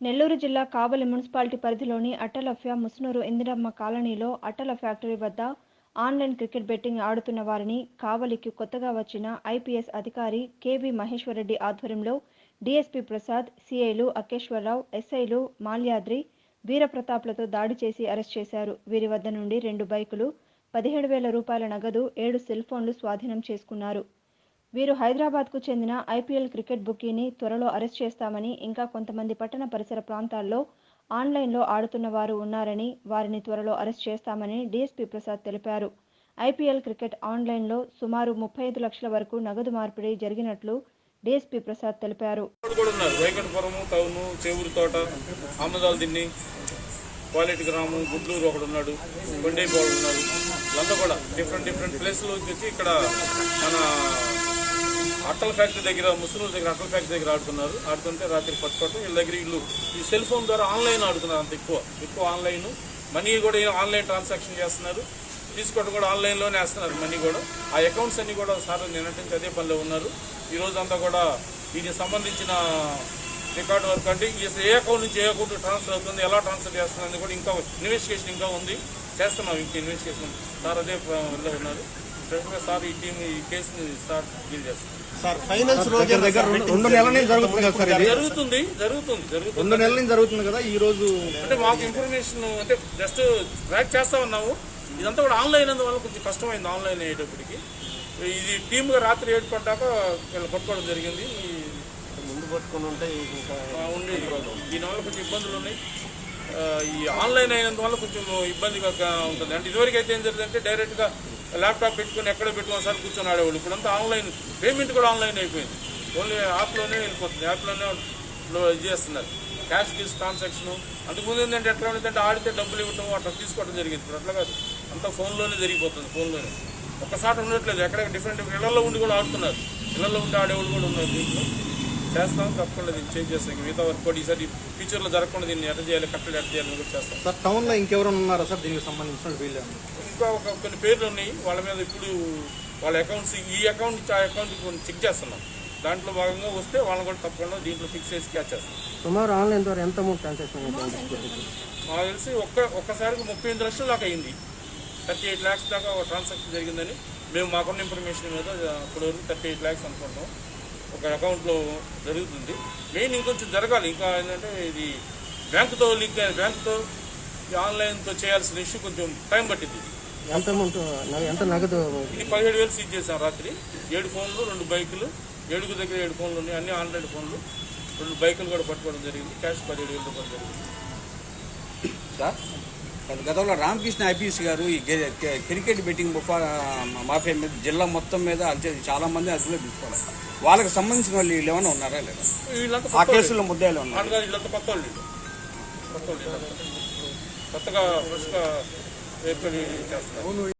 నెల్లూరు జిల్లా కావలి మున్సిపాలిటీ పరిధిలోని అటలఫ్య ముసునూరు ఇందిరమ్మ కాలనీలో అటల ఫ్యాక్టరీ వద్ద ఆన్లైన్ క్రికెట్ బెట్టింగ్ ఆడుతున్న వారిని కావలికి కొత్తగా వచ్చిన ఐపీఎస్ అధికారి కేవీ మహేశ్వరరెడ్డి ఆధ్వర్యంలో డీఎస్పీ ప్రసాద్ సిఐలు అకేశ్వరరావు ఎస్ఐలు మాల్యాద్రి వీరప్రతాప్లతో దాడి చేసి అరెస్ట్ చేశారు. వీరి వద్ద నుండి రెండు బైకులు పదిహేడు వేల రూపాయల నగదు ఏడు సెల్ ఫోన్లు స్వాధీనం చేసుకున్నారు. వీరు హైదరాబాద్కు చెందిన ఐపీఎల్ క్రికెట్ బుకీని త్వరలో అరెస్ట్ చేస్తామని ఇంకా కొంతమంది పట్టణ పరిసర ప్రాంతాల్లో ఆన్లైన్లో ఆడుతున్న వారు ఉన్నారని వారిని త్వరలో అరెస్ట్ చేస్తామని డీఎస్పీ ప్రసాద్ తెలిపారు. ఐపీఎల్ క్రికెట్ ఆన్లైన్లో సుమారు ముప్పై ఐదు లక్షల వరకు నగదు మార్పిడి జరిగినట్లు డీఎస్పీ ప్రసాద్ తెలిపారు. తోట దిన్ని క్వాలిటీ గ్రాము గుడ్లూరు ఒకడు ఉన్నాడు కొండేపాడు ఉన్నాడు వీళ్ళంతా కూడా డిఫరెంట్ డిఫరెంట్ ప్లేస్లో వచ్చి ఇక్కడ మన అట్టల ఫ్యాక్టరీ దగ్గర ముస్లింల దగ్గర అట్టల ఫ్యాక్టరీ దగ్గర ఆడుతున్నారు. ఆడుతుంటే రాత్రి పట్టుకోవటం వీళ్ళ దగ్గర వీళ్ళు ఈ సెల్ ఫోన్ ద్వారా ఆన్లైన్ ఆడుతున్నారు అంత ఎక్కువ. ఎక్కువ ఆన్లైన్. మనీ కూడా ఆన్లైన్ ట్రాన్సాక్షన్ చేస్తున్నారు. తీసుకోవడం కూడా ఆన్లైన్లోనే వేస్తున్నారు మనీ కూడా. ఆ అకౌంట్స్ అన్నీ కూడా సార్ నిన్నటి అదే పనిలో ఉన్నారు. ఈరోజు అంతా కూడా దీనికి సంబంధించిన రికార్డు వర్క్ అంటే ఈ ఏ అకౌంట్ నుంచి ఏ అకౌంట్ ట్రాన్స్ఫర్ అవుతుంది ఎలా ట్రాన్స్ఫర్ చేస్తుంది కూడా ఇంకా ఇన్వెస్టిగేషన్ ఇంకా ఉంది. చేస్తున్నాం ఇంకా ఇన్వెస్టిగేషన్. సార్ అదే ఉన్నారు. డెఫినెట్గా సార్ ఈ టీం ఈ కేసుని సార్ డీల్ చేస్తున్నారు. సార్ ఫైనల్స్ రోజు దగ్గర దగ్గర రెండు రెండు నెలల నుంచి జరుగుతుంది కదా సార్ ఇది? జరుగుతుంది జరుగుతుంది జరుగుతుంది. రెండు నెలల నుంచి జరుగుతుంది కదా ఈ రోజు? అంటే మాకు ఇన్ఫర్మేషన్ అంటే జస్ట్ ట్రాక్ చేస్తా ఉన్నాము. ఇదంతా కూడా ఆన్లైన్ అందువల్ల కొంచెం కష్టమైంది ఆన్లైన్ అయ్యేటప్పటికి. ఇది టీమ్గా రాత్రి ఏడు పడ్డాక వీళ్ళు పట్టుకోవడం జరిగింది. ముందు పట్టుకుని ఉంటే దీనివల్ల కొంచెం ఇబ్బందులు ఉన్నాయి. ఈ ఆన్లైన్ అయినందువల్ల కొంచెం ఇబ్బందిగా ఉంటుంది. అంటే ఇదివరకు అయితే ఏం జరిగిందంటే డైరెక్ట్గా ల్యాప్టాప్ పెట్టుకుని ఎక్కడ పెట్టుకుని సార్ కూర్చొని ఆడేవాళ్ళు ఇప్పుడంతా ఆన్లైన్. పేమెంట్ కూడా ఆన్లైన్ అయిపోయింది. ఓన్లీ యాప్లోనే వెళ్ళిపోతుంది. యాప్లోనే ఇది చేస్తున్నారు. క్యాష్ తీసు ట్రాన్సాక్షన్ అంతకుముందు ఏంటంటే ఎట్లా ఉండేదంటే ఆడితే డబ్బులు ఇవ్వటం అట్లా తీసుకోవడం జరిగింది. ఇప్పుడు అట్లా కాదు. అంతా ఫోన్లోనే జరిగిపోతుంది ఫోన్లోనే. ఒక్కసారి ఉండట్లేదు. ఎక్కడ డిఫరెంట్ ఇళ్ళలో ఉండి కూడా ఆడుతున్నారు. ఇళ్ళలో ఉండి ఆడేవాళ్ళు కూడా ఉన్నారు దీంట్లో. చేస్తాం తప్పకుండా దీన్ని చేంజ్ చేస్తాం. మిగతా వర్క్ కూడా ఈసారి ఫ్యూచర్లో జరగకుండా దీన్ని ఎట్లా చేయాలి కట్టడి ఎట్లా చేయాలని కూడా చేస్తాం. సార్ టౌన్లో ఇంకెవరైనా ఉన్నారా సార్? దీనికి సంబంధించిన వీళ్ళు ఇంకా ఒక కొన్ని పేర్లు ఉన్నాయి. వాళ్ళ మీద ఇప్పుడు వాళ్ళ అకౌంట్స్ ఈ అకౌంట్ నుంచి ఆ అకౌంట్ కొన్ని చెక్ చేస్తున్నాం. దాంట్లో భాగంగా వస్తే వాళ్ళని కూడా తప్పకుండా దీంట్లో ఫిక్స్ చేసి క్యాచ్ చేస్తాం. సుమారు ఆన్లైన్ ద్వారా ఎంత అమౌంట్ ట్రాన్సాక్షన్ మాకు తెలిసి ఒక్క ఒక్కసారికి ముప్పై ఎనిమిది లక్షల దాకా అయింది. థర్టీ ఎయిట్ ల్యాక్స్ దాకా ఒక ట్రాన్సాక్షన్ జరిగిందని మేము మాకున్న ఇన్ఫర్మేషన్ మీద ఇప్పుడు వరకు థర్టీ ఎయిట్ ల్యాక్స్ అనుకుంటాం ఒక అకౌంట్లో జరుగుతుంది. మెయిన్ ఇంకొంచెం జరగాలి. ఇంకా ఏంటంటే ఇది బ్యాంకుతో లింక్ అయిన బ్యాంకుతో ఆన్లైన్తో చేయాల్సిన ఇష్యూ కొంచెం టైం పట్టింది ఎంత అమౌంట్ ఎంత నగదు? ఇది పదిహేడు వేలు సీజ్ చేసాం రాత్రి. ఏడు ఫోన్లు రెండు బైకులు. ఏడుగు దగ్గర ఏడు ఫోన్లు ఉన్నాయి. అన్ని ఆన్లైన్ ఫోన్లు. రెండు బైకులు కూడా పట్టుకోవడం జరిగింది. క్యాష్ పదిహేడు వేలు రూపాయలు జరిగింది. సార్ గతంలో రామకృష్ణ ఐపీఎస్ గారు ఈ క్రికెట్ బెట్టింగ్ ముఫా మాఫియా మీద జిల్లా మొత్తం మీద చాలా మంది అదుపులో తీసుకోవాలి వాళ్ళకి సంబంధించిన వాళ్ళు వీళ్ళు ఏమైనా ఉన్నారా లేదా? వీళ్ళంతా ఆ కొత్త కేసులో ముద్దాయిలు ఉన్నారు. కొత్తగా ఫ్రెష్గా ఏర్పడి చేస్తున్నారు